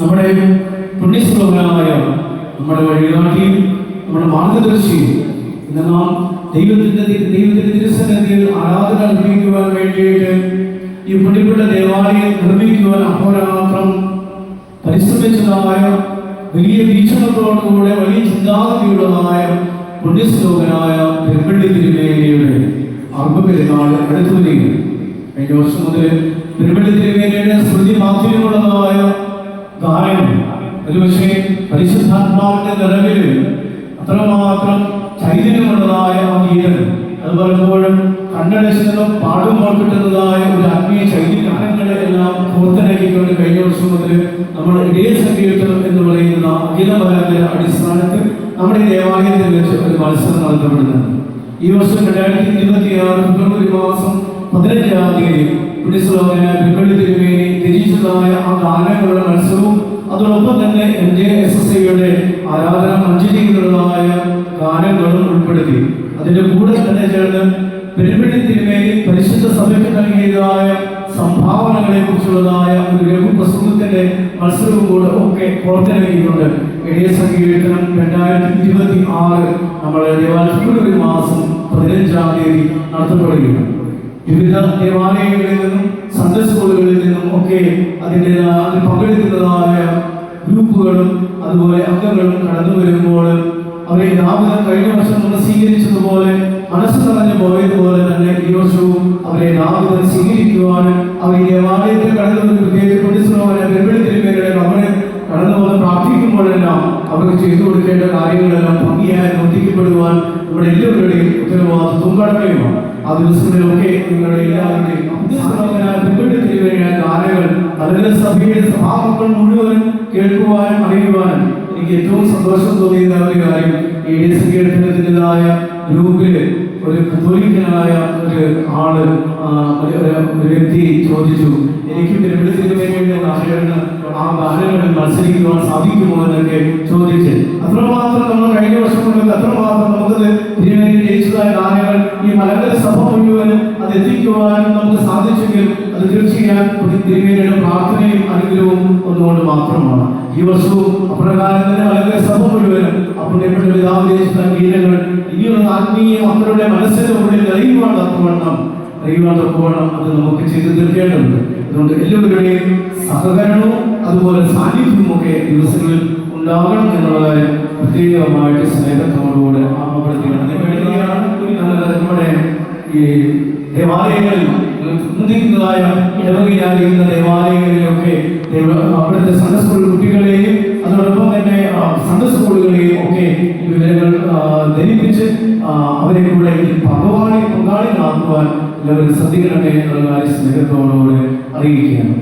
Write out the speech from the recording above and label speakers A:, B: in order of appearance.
A: നമ്മുടെ പുണ്യസ്വരൂപനായ നമ്മുടെ വഴികാട്ടിയും നമ്മുടെ മാർഗദർശിയും ഇന്ന് നാം ദൈവത്തിന്റെ തി- ദൈവത്തിന്റെ തിരുസന്നിധിയിൽ ആരാധന അർപ്പിക്കുവാൻ വേണ്ടിയിട്ട് ഈ പുണ്യപ്പെട്ട ദേവാലയം നിർമ്മിക്കുവാൻ അഹോരാത്രം പരിശ്രമിച്ചതായ വലിയ വീക്ഷണത്തോടുകൂടെ വലിയ ചിന്താഗതിയുള്ളതായ പുണ്യശ്ലോകനായ പെരുമ്പള്ളി തിരുമേനിയുടെ അർഭപെരുന്നാൾ അടുത്തു വരികയാണ് കഴിഞ്ഞ വർഷം മുതൽ പെരുമ്പള്ളി തിരുമേനിയുടെ സ്മൃതി മാധ്യമമുള്ളതായ ഗാനം ഒരുപക്ഷെ പരിശുദ്ധാത്മാവിന്റെ നിറവിൽ അത്രമാത്രം ചൈതന്യമുള്ളതായ ആ ഗീതം. അത് പലപ്പോഴും കണ്ണടച്ചതും പാടുമ്പോൾ കിട്ടുന്നതായ ഒരു ആത്മീയ ചൈതന്യങ്ങളെ എല്ലാം കോർത്തിണക്കിക്കൊണ്ട് കഴിഞ്ഞ വർഷം മുതൽ നമ്മൾ ഇടയ സംഗീതം എന്ന് പറയുന്ന അഖില പരമ്പര അടിസ്ഥാനത്തിൽ നമ്മുടെ ദേവാലയത്തിൽ വെച്ച് ഒരു മത്സരം നടത്തപ്പെടുന്നത് ഈ വർഷം രണ്ടായിരത്തി ഇരുപത്തി ആറ് ഫെബ്രുവരി മാസം പതിനഞ്ചാം തീയതി രചിച്ചതായ ആ ഗാനങ്ങളുടെ മത്സരവും അതോടൊപ്പം തന്നെ എം ജെ എസ് എസ് ഐയുടെ ആരാധന മഞ്ജരികളുള്ളതായ ഗാനങ്ങളും ഉൾപ്പെടുത്തി. അതിന്റെ കൂടെ തന്നെ ചേർന്ന് പെരുമ്പള്ളി തിരുമേനി പരിശുദ്ധ സഭയ്ക്ക് നൽകിയതായ സംഭാവനകളെ കുറിച്ചുള്ളതായ ഒരു ലഘു പ്രസംഗത്തിന്റെ മത്സരവും കൂടെ ഒക്കെ പുറത്തിറങ്ങിയിട്ടുണ്ട് എളിയ സംഗീതനം രണ്ടായിരത്തി ഇരുപത്തി ആറ് നമ്മളെ ദേവാലയ ഫെബ്രുവരി മാസം പതിനഞ്ചാം തീയതി നടത്തപ്പെടുകയാണ്. വിവിധ ദേവാലയങ്ങളിൽ നിന്നും സൺഡേ സ്കൂളുകളിൽ നിന്നും ഒക്കെ അതിന്റെ അതിൽ പങ്കെടുക്കുന്നതായ ഗ്രൂപ്പുകളും അതുപോലെ അംഗങ്ങളും കടന്നു വരുമ്പോൾ അവരെ രാവിലെ കഴിഞ്ഞ വർഷം നമ്മൾ സ്വീകരിച്ചതുപോലെ മനസ്സ് നിറഞ്ഞു പോയതുപോലെ തന്നെ ഈ വർഷവും അവരെ രാവിലെ സ്വീകരിക്കുവാനും അവർ ഈ ദേവാലയത്തിൽ കടന്നു വെല്ലുവിളിത്തിരുമേരുടെ അവരെ കടന്നു വന്ന് പ്രാർത്ഥിക്കുമ്പോഴെല്ലാം അവർക്ക് ചെയ്തു കൊടുക്കേണ്ട കാര്യങ്ങളെല്ലാം ഭംഗിയായി നോക്കിക്കപ്പെടുവാൻ നമ്മുടെ എല്ലാവരുടെയും ഉത്തരവാദിത്വം കടമയുമാണ് ആ ദിവസങ്ങളിലൊക്കെ നിങ്ങളുടെ എല്ലാവരുടെയും പിൻപെടുത്തിരിക്കുന്ന ഗാനങ്ങൾ. അതിന്റെ സഭയുടെ സഭാമക്കൾ മുഴുവനും കേൾക്കുവാനും അറിയുവാനും എനിക്ക് ഏറ്റവും സന്തോഷം തോന്നിയ ഒരു കാര്യം ഈ ഡി സംഗീതത്തിന്റെതായ ഗ്രൂപ്പിൽ ഒരു കത്തോലിക്കനായ ഒരു ആൾ ഒരു വ്യക്തി ചോദിച്ചു എനിക്ക് തിരുവനന്തപുരത്തിന് വേണ്ടി ആ ഗാനങ്ങളിൽ മത്സരിക്കുവാൻ സാധിക്കുമോ? എന്നൊക്കെ ചോദിച്ച്. അത്രമാത്രം എത്തിക്കുവാനും നമുക്ക് സാധിച്ചെങ്കിൽ അത് തീർച്ചയായും പ്രാർത്ഥനയും അനുഗ്രഹവും ഒന്നുകൊണ്ട് മാത്രമാണ്. ഈ വർഷവും അപ്രകാരം തന്നെ വളരെ സഭ മുഴുവനും അപ്പുണ്യപ്പെട്ട പിതാവ് ജയിച്ച ഗീതങ്ങൾ ഇനിയുള്ള ആത്മീയ മക്കളുടെ മനസ്സിന്റെ ഉള്ളിൽ അറിയുവാൻ തക്കവണ്ണം അറിയുവാൻ തക്കവണ്ണം അത് നമുക്ക് ചെയ്തു തീർക്കേണ്ടതുണ്ട്. അതുകൊണ്ട് എല്ലാവരുടെയും സഹകരണവും അതുപോലെ സാന്നിധ്യവും ഒക്കെ ദിവസങ്ങളിൽ ഉണ്ടാകണം എന്നുള്ള കാര്യം പ്രത്യേകമായിട്ട് സ്നേഹത്തോടുകൂടെ ആമപ്പെടുത്തിയാണ് നമ്മുടെ ഈ ദേവാലയങ്ങളിൽ ചിന്തിക്കുന്നതായ ഇടവകയായിരിക്കുന്ന ദേവാലയങ്ങളിലൊക്കെ ദൈവ- അവിടുത്തെ സൺഡേ സ്കൂൾ കുട്ടികളെയും അതോടൊപ്പം തന്നെ സൺഡേ സ്കൂളുകളെയും ഒക്കെ വിവരങ്ങൾ ധരിപ്പിച്ച് അവരെ കൂടെ പങ്കാളി പങ്കാളികളാക്കുവാൻ എല്ലാവരും ശ്രദ്ധിക്കണമേ എന്നുള്ള കാര്യം സ്നേഹത്തോടുകൂടെ അറിയിക്കുകയാണ്.